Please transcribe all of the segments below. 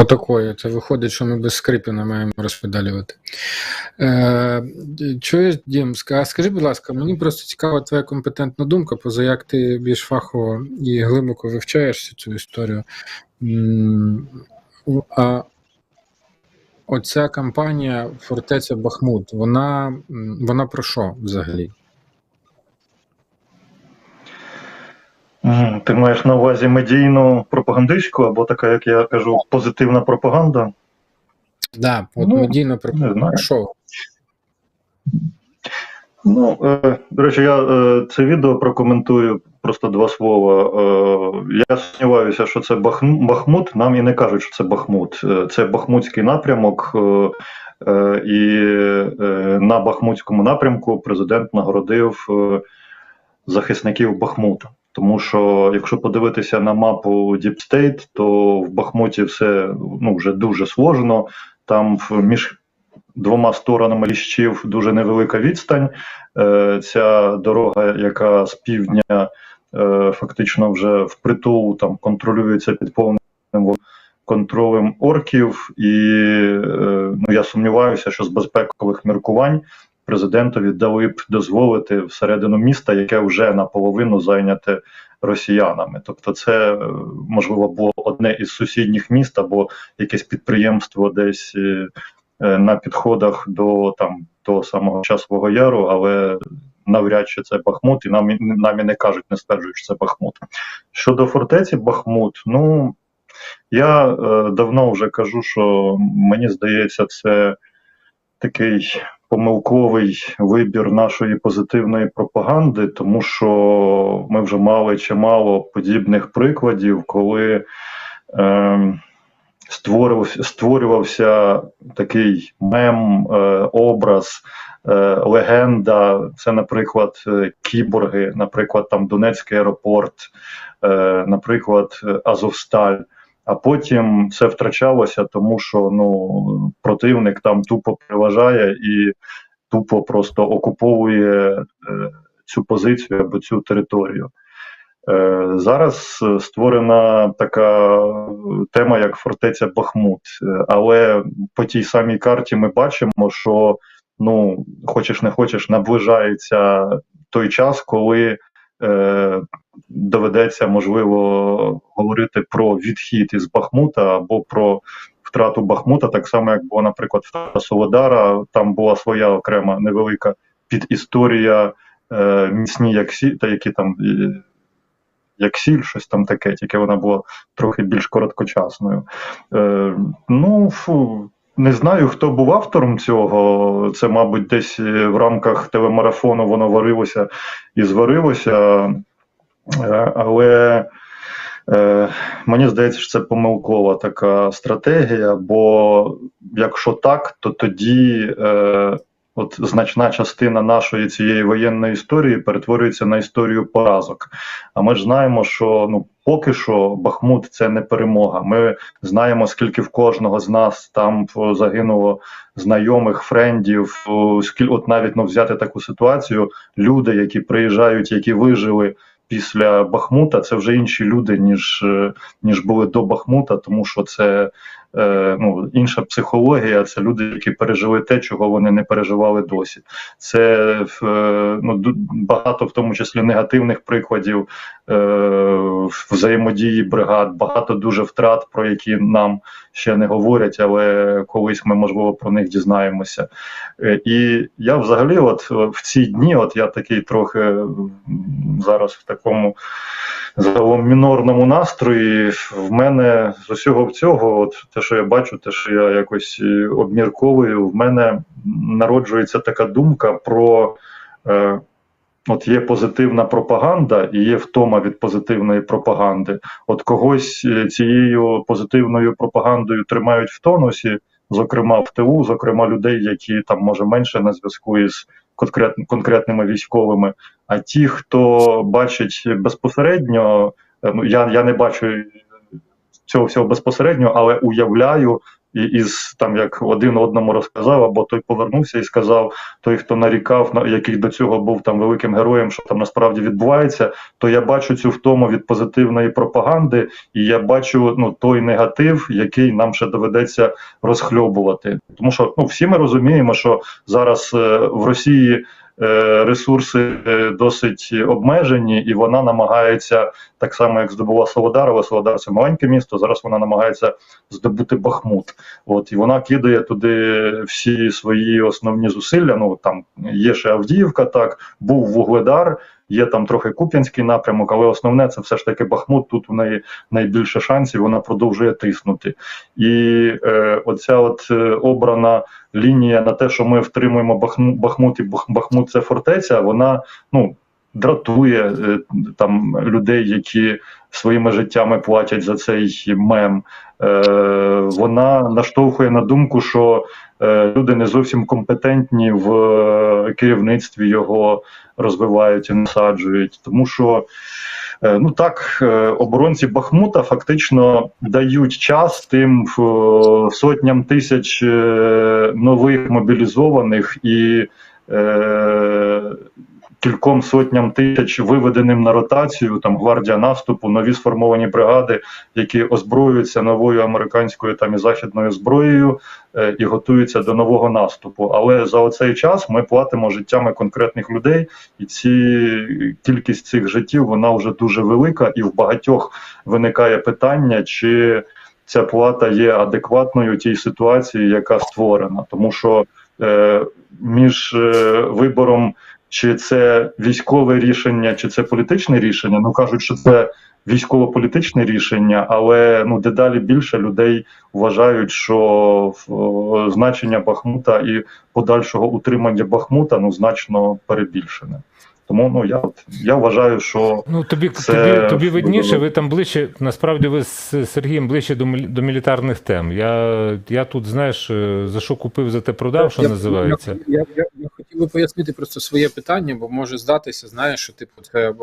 Отакої. Це виходить, що ми без Скрипіна маємо розпедалювати. Е, чуєш, Дім, ска- скажи, будь ласка, мені просто цікава твоя компетентна думка, поза як ти більш фахово і глибоко вивчаєш цю історію. А оця кампанія Фортеця Бахмут, вона, вона про що взагалі? Ти маєш на увазі медійну пропагандистську, або така, як я кажу, позитивна пропаганда? Да, от Ну, медійно знаю. Ну, е, до речі, я е, це відео прокоментую просто два слова. Е, я сумніваюся, що це Бахм- Бахмут. Нам і не кажуть, що це Бахмут. Е, Це Бахмутський напрямок, е, е, і е, на Бахмутському напрямку президент нагородив е, захисників Бахмута. Тому що, якщо подивитися на мапу State, то в Бахмуті все ну, вже дуже сложно. Там між двома сторонами ліщів дуже невелика відстань. Е, Ця дорога, яка з півдня е, фактично вже впритул там контролюється під повним контролем орків, і е, ну я сумніваюся, що з безпекових міркувань президентові дали б дозволити всередину міста, яке вже наполовину зайняте росіянами. Тобто, це е, можливо було одне із сусідніх міст або якесь підприємство десь. е, е, На підходах до там до самого часового яру, але навряд чи це Бахмут, і нам, нам і не кажуть, не стверджують, що це Бахмут. Щодо фортеці Бахмут, ну я е, давно вже кажу, що мені здається, це такий помилковий вибір нашої позитивної пропаганди, тому що ми вже мали чимало подібних прикладів, коли. Е, створювався, створювався такий мем, е, образ, е, легенда. Це, наприклад, е, кіборги, наприклад, там Донецький аеропорт, е, наприклад, Азовсталь. А потім це втрачалося, тому що ну противник там тупо переважає і тупо просто окуповує е, цю позицію або цю територію. Е, Зараз е, створена така тема, як фортеця Бахмут. Е, Але по тій самій карті ми бачимо, що ну, хочеш не хочеш, наближається той час, коли е, доведеться можливо говорити про відхід із Бахмута або про втрату Бахмута, так само як було, наприклад, втрата Солодара. Там була своя окрема невелика підісторія, е, міцні як сі, та які там. як сіль, щось там таке, тільки вона була трохи більш короткочасною. Е, ну, фу, не знаю, хто був автором цього. Це, мабуть, десь е, в рамках телемарафону воно варилося і зварилося. Е, але е, мені здається, що це помилкова така стратегія, бо якщо так, то тоді. От значна частина нашої цієї воєнної історії перетворюється на історію поразок. А ми ж знаємо, що ну поки що Бахмут це не перемога. Ми знаємо, скільки в кожного з нас там о, загинуло знайомих, френдів. о, скіль, от навіть ну, взяти таку ситуацію, люди, які приїжджають, які вижили. Після Бахмута це вже інші люди, ніж е, ніж були до Бахмута, тому що це е, ну, інша психологія. Це люди, які пережили те, чого вони не переживали досі. Це е, ну, багато, в тому числі негативних прикладів взаємодії бригад, багато дуже втрат, про які нам ще не говорять, але колись ми можливо про них дізнаємося. Е, І я взагалі, от е, в ці дні, от я такий трохи зараз в такому загалом мінорному настрої. В мене з усього цього, от те, що я бачу, те, що я якось е, обмірковую, в мене народжується така думка про. От є позитивна пропаганда і є втома від позитивної пропаганди. От когось е, цією позитивною пропагандою тримають в тонусі, зокрема в ТУ, зокрема людей, які там може менше на зв'язку із конкретними військовими. А ті, хто бачить безпосередньо, е, ну я, я не бачу цього всього безпосередньо, але уявляю, і із там як один одному розказав, або той повернувся і сказав, той, хто нарікав, на який до цього був там великим героєм, що там насправді відбувається, то я бачу цю втому від позитивної пропаганди, і я бачу ну той негатив, який нам ще доведеться розхльобувати. Тому що ну всі ми розуміємо, що зараз е, в Росії. Е, Ресурси е, досить обмежені, і вона намагається так само, як здобула Солодарова. Солодар це маленьке місто. Зараз вона намагається здобути Бахмут. От і вона кидає туди всі свої основні зусилля. Ну там є ще Авдіївка, так був Вугледар, є там трохи Куп'янський напрямок, але основне це все ж таки Бахмут. Тут у неї найбільше шансів. Вона продовжує тиснути. І е, оця от е, обрана лінія на те, що ми втримуємо Бахмут, і Бахмут це фортеця. Вона ну дратує е, там людей, які своїми життями платять за цей мем. Е, вона наштовхує на думку, що люди не зовсім компетентні в е, керівництві його розвивають і насаджують, тому що. е, Ну так, е, оборонці Бахмута фактично дають час тим е, сотням тисяч е, нових мобілізованих і е, кільком сотням тисяч виведеним на ротацію, там гвардія наступу, нові сформовані бригади, які озброюються новою американською там і західною зброєю е, і готуються до нового наступу. Але за оцей час ми платимо життями конкретних людей, і ці кількість цих життів вона вже дуже велика, і в багатьох виникає питання, чи ця плата є адекватною тій ситуації, яка створена, тому що е, між е, вибором. Чи це військове рішення, чи це політичне рішення? Ну кажуть, що це військово-політичне рішення, але ну дедалі більше людей вважають, що в- значення Бахмута і подальшого утримання Бахмута ну значно перебільшене. Тому ну я я вважаю, що Ну тобі Це тобі, тобі видніше, ви там ближче. Насправді ви з Сергієм ближче до до мілітарних тем. Я, я тут, знаєш, е, за що купив, за те продав, що Я- називається. Я, я, я, я хотів би пояснити просто своє питання, бо може здатися, знаєш, що типу це е,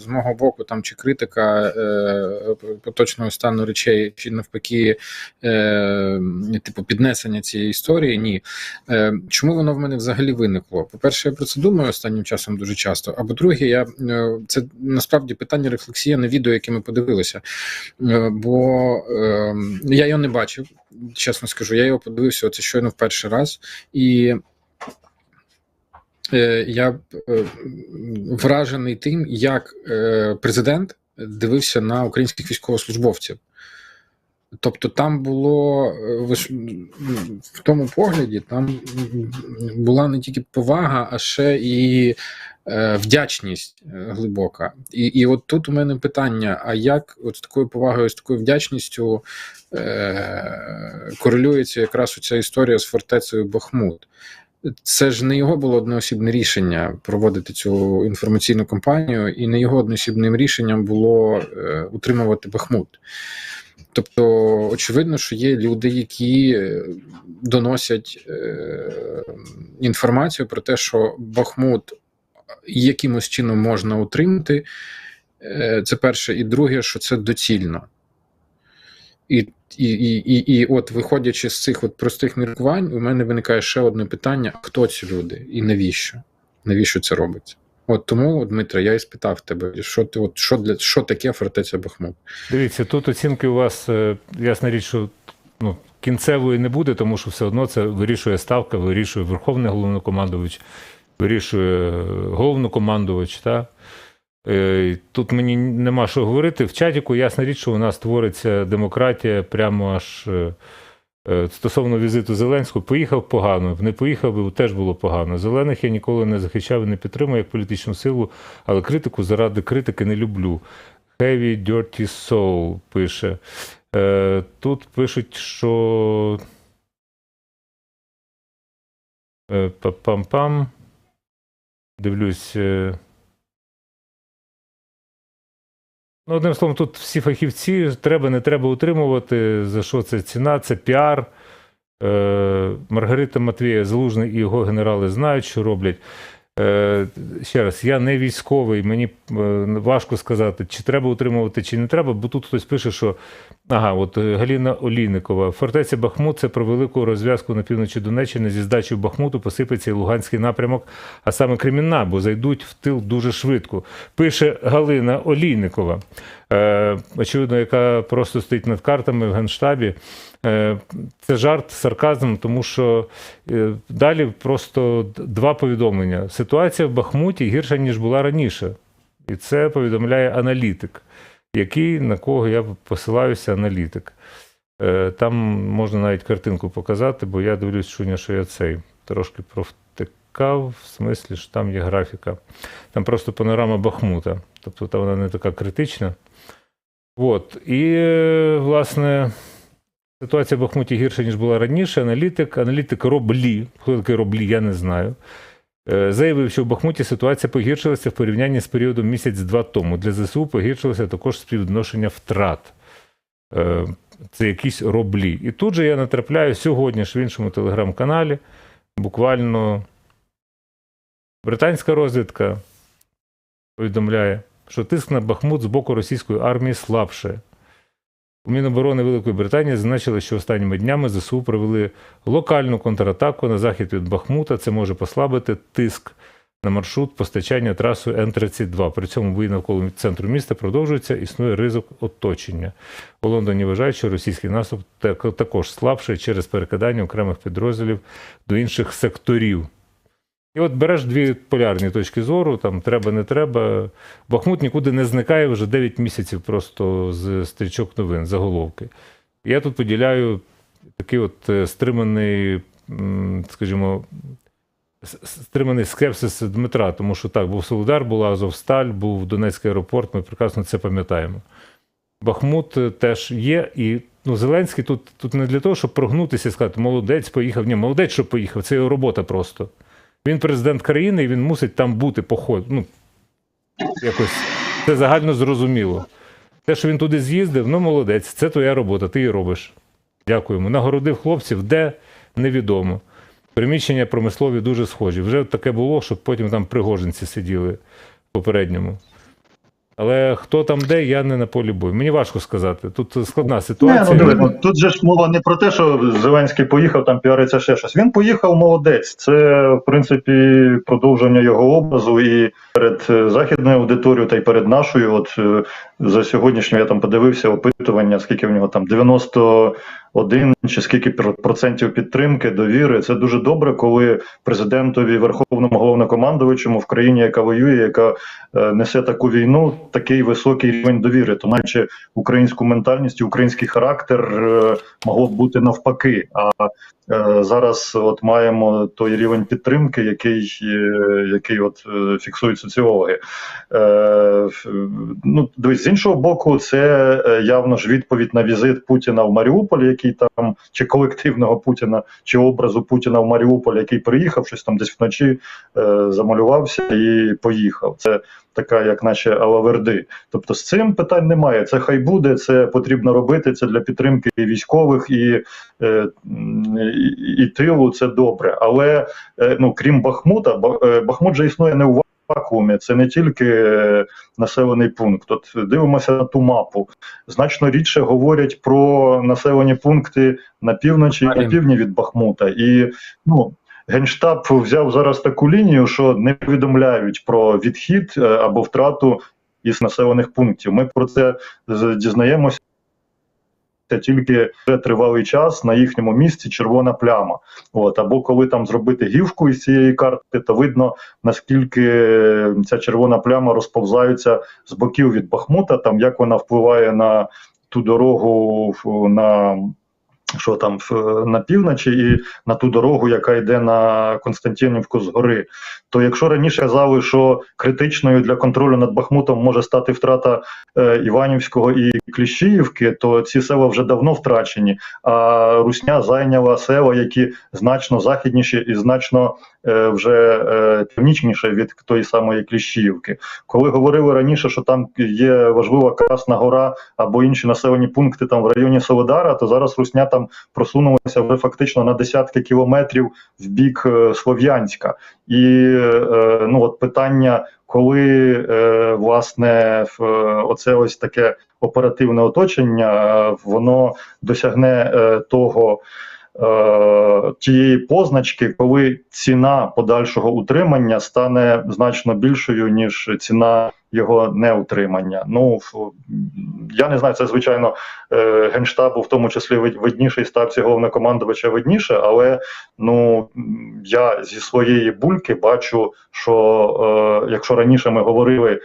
з мого боку там чи критика е, поточного стану речей, чи навпаки, е, типу, піднесення цієї історії. Ні. Е, чому воно в мене взагалі виникло? По-перше, я про це думаю останнім часом дуже часто. А по-друге, я е, це насправді питання рефлексія на відео, яке ми подивилися. Е, бо е, я його не бачив, чесно скажу. Я його подивився оце щойно в перший раз, і е, я вражений тим, як президент дивився на українських військовослужбовців. Тобто, там було е, в тому погляді, там була не тільки повага, а ще і е, вдячність е, глибока. І, і от тут у мене питання: а як от з такою повагою, з такою вдячністю е, корелюється якраз ця історія з фортецею Бахмут? Це ж не його було одноосібне рішення проводити цю інформаційну кампанію, і не його одноосібним рішенням було е, утримувати Бахмут. Тобто, очевидно, що є люди, які е, доносять е, інформацію про те, що Бахмут якимось чином можна утримати. Е, Це перше, і друге, що це доцільно. І, і, і, і, от, виходячи з цих от простих міркувань, у мене виникає ще одне питання: хто ці люди і навіщо? Навіщо це робиться? От тому, Дмитре, я і спитав тебе, що ти от що для що таке фортеця Бахмут? Дивіться, тут оцінки у вас, е, ясна річ, що ну, кінцевої не буде, тому що все одно це вирішує ставка, вирішує Верховний головнокомандувач, вирішує е, головнокомандувач. Та? Е, Тут мені нема що говорити. В чатіку ясна річ, що у нас твориться демократія прямо аж. Е, Стосовно візиту Зеленського, поїхав погано, не поїхав теж було погано. Зелених я ніколи не захищав і не підтримую як політичну силу, але критику заради критики не люблю. Heavy Dirty Soul пише. Е, тут пишуть, що. Е, Пам-пам. Дивлюсь. Ну, одним словом, тут всі фахівці, треба, не треба утримувати. За що це ціна? Це піар. Е, Маргарита Матвія Залужний і його генерали знають, що роблять. Е, ще раз, я не військовий, мені е, важко сказати, чи треба утримувати, чи не треба, бо тут хтось пише, що ага, от е, Галіна Олійникова, фортеця Бахмут це про велику розв'язку на півночі Донеччини зі здачею Бахмуту посипеться і Луганський напрямок, а саме Кремінна, бо зайдуть в тил дуже швидко. Пише Галина Олійникова, очевидно, яка просто стоїть над картами в Генштабі. Е, Це жарт, сарказм, тому що е, далі просто два повідомлення. Ситуація в Бахмуті гірша, ніж була раніше. І це повідомляє аналітик, який, на кого я посилаюся, аналітик. Е, Там можна навіть картинку показати, бо я дивлюсь, що я цей трошки провтикав, в смислі, що там є графіка. Там просто панорама Бахмута. Тобто там вона не така критична. От. І, е, власне, ситуація в Бахмуті гірша, ніж була раніше. Аналітик, аналітик Роблі, хто такий Роблі, я не знаю. е, Заявив, що в Бахмуті ситуація погіршилася в порівнянні з періодом місяць-два тому. Для ЗСУ погіршилося також співвідношення втрат. Е, Це якісь роблі. І тут же я натрапляю сьогодні ж в іншому телеграм-каналі. Буквально британська розвідка повідомляє, що тиск на Бахмут з боку російської армії слабше. У Міноборони Великої Британії зазначили, що останніми днями ЗСУ провели локальну контратаку на захід від Бахмута. Це може послабити тиск на маршрут постачання трасою Н-32. При цьому бої навколо центру міста продовжуються, існує ризик оточення. У Лондоні вважають, що російський наступ також слабший через перекидання окремих підрозділів до інших секторів. І от береш дві полярні точки зору, там треба, не треба. Бахмут нікуди не зникає вже 9 місяців просто з стрічок новин, заголовки. Я тут поділяю такий от е, стриманий, скажімо, стриманий скепсис Дмитра, тому що так, був Солидар, була Азовсталь, був Донецький аеропорт, ми прекрасно це пам'ятаємо. Бахмут е, теж є, і ну, Зеленський тут, тут не для того, щоб прогнутися і сказати, молодець, поїхав. Ні, молодець, що поїхав, це його робота просто. Він президент країни, і він мусить там бути поход. Ну, якось це загально зрозуміло. Те, що він туди з'їздив, ну молодець, це твоя робота, ти її робиш. Дякуємо. Нагородив хлопців, де невідомо. Приміщення промислові дуже схожі. Вже таке було, щоб потім там пригожинці сиділи попередньому. Але хто там де, я не на полі бою. Мені важко сказати. Тут складна Не, ситуація. ну, диви, ну, тут же ж мова не про те, що Зеленський поїхав там піариться ще щось. Він поїхав молодець. Це, в принципі, продовження його образу і перед е, західною аудиторією та й перед нашою. От е, за сьогоднішнім я там подивився опитування, скільки в нього там 91 чи скільки процентів підтримки, довіри. Це дуже добре, коли президентові, верховному головнокомандувачому в країні, яка воює, яка е, несе таку війну, такий високий рівень довіри. То наче українську ментальність український характер е, могло б бути навпаки. А е, зараз от маємо той рівень підтримки, який, е, який от е, фіксують соціологи. Е, ну, дивись, іншого боку, це е, явно ж відповідь на візит Путіна в Маріуполь, який там чи колективного Путіна, чи образу Путіна в Маріуполь, який приїхав, щось там десь вночі е, замалювався і поїхав. Це така, як наче Алаверди. Тобто з цим питань немає. Це хай буде, це потрібно робити. Це для підтримки і військових і, е, і, і тилу. Це добре. Але е, ну крім Бахмута, Ба- е, Бахмут же існує не у вакуумі. Це не тільки е, населений пункт. От дивимося на ту мапу. Значно рідше говорять про населені пункти на півночі і на півдні від Бахмута. І ну. Генштаб взяв зараз таку лінію, що не повідомляють про відхід е, або втрату із населених пунктів. Ми про це дізнаємося тільки вже тривалий час на їхньому місці червона пляма. От або коли там зробити гівку із цієї карти, то видно наскільки ця червона пляма розповзається з боків від Бахмута, там як вона впливає на ту дорогу на. Що там на півночі, і на ту дорогу, яка йде на Константинівку згори. То якщо раніше казали, що критичною для контролю над Бахмутом може стати втрата е, Іванівського і Кліщіївки, то ці села вже давно втрачені. А Русня зайняла села, які значно західніші і значно е, вже е, північніше від тої самої Кліщіївки. Коли говорили раніше, що там є важлива Красна Гора або інші населені пункти там в районі Солодара, то зараз Русня там там просунулися вже фактично на десятки кілометрів в бік е, Слов'янська. І е, ну от питання, коли е, власне оце ось таке оперативне оточення, воно досягне того. Тієї позначки, коли ціна подальшого утримання стане значно більшою, ніж ціна його неутримання. Ну я не знаю, це звичайно е, генштабу, в тому числі вид- видніше і ставці головнокомандувача видніше, але ну я зі своєї бульки бачу, що е, якщо раніше ми говорили,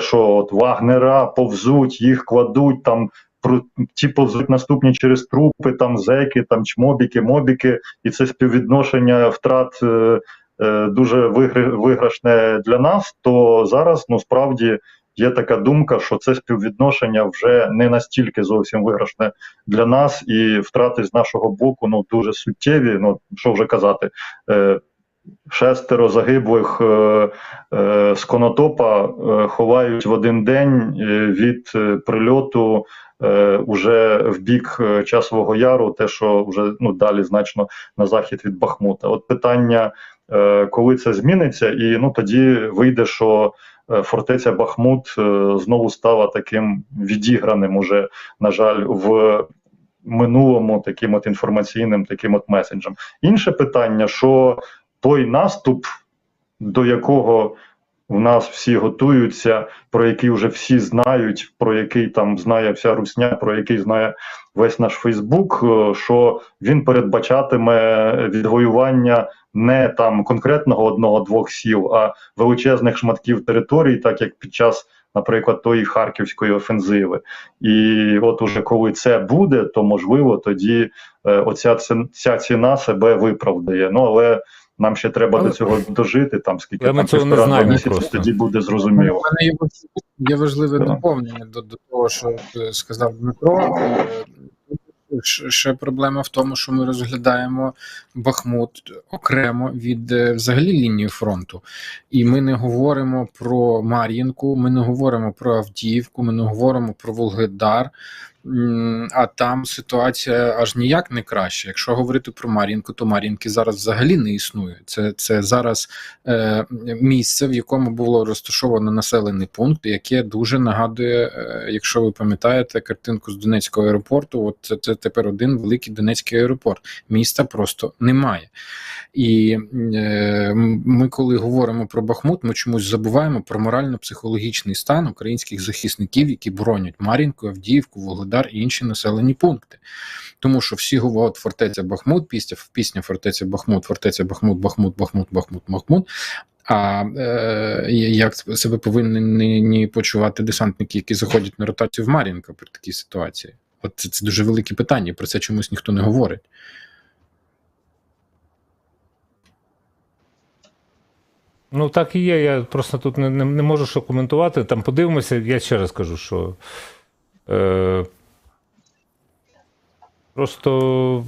що от Вагнера повзуть, їх кладуть там. Про ті повзуть наступні через трупи, там зеки, там чмобіки, мобіки, і це співвідношення втрат е, дуже виграшне для нас. То зараз ну справді є така думка, що це співвідношення вже не настільки зовсім виграшне для нас, і втрати з нашого боку ну дуже суттєві. Ну що вже казати, е, шестеро загиблих е, е, з конотопа е, ховають в один день е, від е, прильоту. е, Уже в бік е, часового яру, те, що вже ну далі значно на захід від Бахмута. От питання, е, коли це зміниться, і ну тоді вийде, що е, фортеця Бахмут е, знову стала таким відіграним, уже на жаль, в минулому таким от інформаційним, таким от месенджем. Інше питання, що той наступ, до якого в нас всі готуються, про який вже всі знають, про який там знає вся русня, про який знає весь наш Фейсбук, е, що він передбачатиме відвоювання не там конкретного одного-двох сіл, а величезних шматків територій, так як під час, наприклад, тої харківської офензиви. І от уже коли це буде, то можливо тоді е, оця ця ціна себе виправдає. Ну але нам ще треба Але- до цього дожити. Там скільки Але ми цього не знаємо просто. тоді буде У зрозуміло. мене є, є важливе доповнення до, до того, що сказав Дмитро. Ще проблема в тому, що ми розглядаємо Бахмут окремо від е, взагалі лінії фронту, і ми не говоримо про Мар'їнку, ми не говоримо про Авдіївку, ми не говоримо про Волгодар. А там ситуація аж ніяк не краще. Якщо говорити про Мар'їнку, то Мар'їнки зараз взагалі не існує. Це, це зараз е, місце, в якому було розташовано населений пункт, яке дуже нагадує, е, якщо ви пам'ятаєте картинку з Донецького аеропорту, от це, це тепер один великий Донецький аеропорт. Міста просто немає. І е, ми, коли говоримо про Бахмут, ми чомусь забуваємо про морально-психологічний стан українських захисників, які боронять Мар'їнку, Авдіївку, Володар і інші населені пункти. Тому що всі говорять фортеця Бахмут, пісня, пісня фортеця Бахмут, фортеця Бахмут, Бахмут, Бахмут, Бахмут, Бахмут. А е, як себе повинні почувати десантники, які заходять на ротацію в Мар'їнка при такій ситуації? От це, це дуже велике питання, про це чомусь ніхто не говорить. Ну так і є. Я просто тут не, не, не можу що коментувати. Там подивимося, я ще раз кажу, що е, просто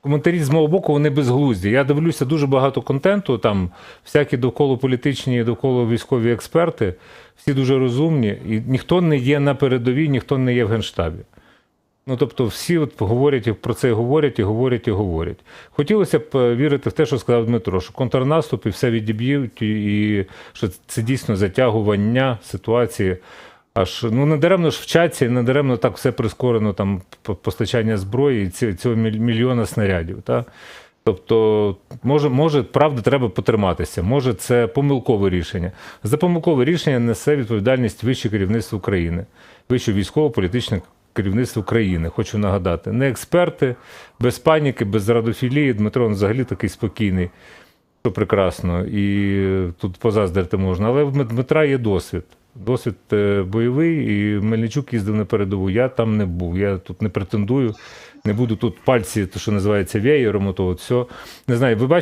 коментарі з мого боку вони безглузді. Я дивлюся дуже багато контенту, там всякі довкола політичні, довкола військові експерти, всі дуже розумні, і ніхто не є на передовій, ніхто не є в генштабі. Ну, тобто, всі от говорять про це говорять, і говорять, і говорять. Хотілося б е, вірити в те, що сказав Дмитро, що контрнаступ і все відіб'ють, і що це дійсно затягування ситуації. Аж ну не даремно ж вчаться, і не даремно так все прискорено, там постачання зброї і цього міль- мільйона снарядів. Та? Тобто, може, може, правда, треба потриматися, може, це помилкове рішення. За помилкове рішення несе відповідальність вище керівництво України, вище військово-політичне керівництво країни. Хочу нагадати. Не експерти, без паніки, без радофілії. Дмитро він взагалі такий спокійний, що прекрасно. І тут позаздрити можна. Але в Дмит- Дмитра є досвід. Досвід е, бойовий, і Мельничук їздив на передову. Я там не був. Я тут не претендую. Не буду тут пальці, то що називається веєром, то от все. Не знаю, ви бачите.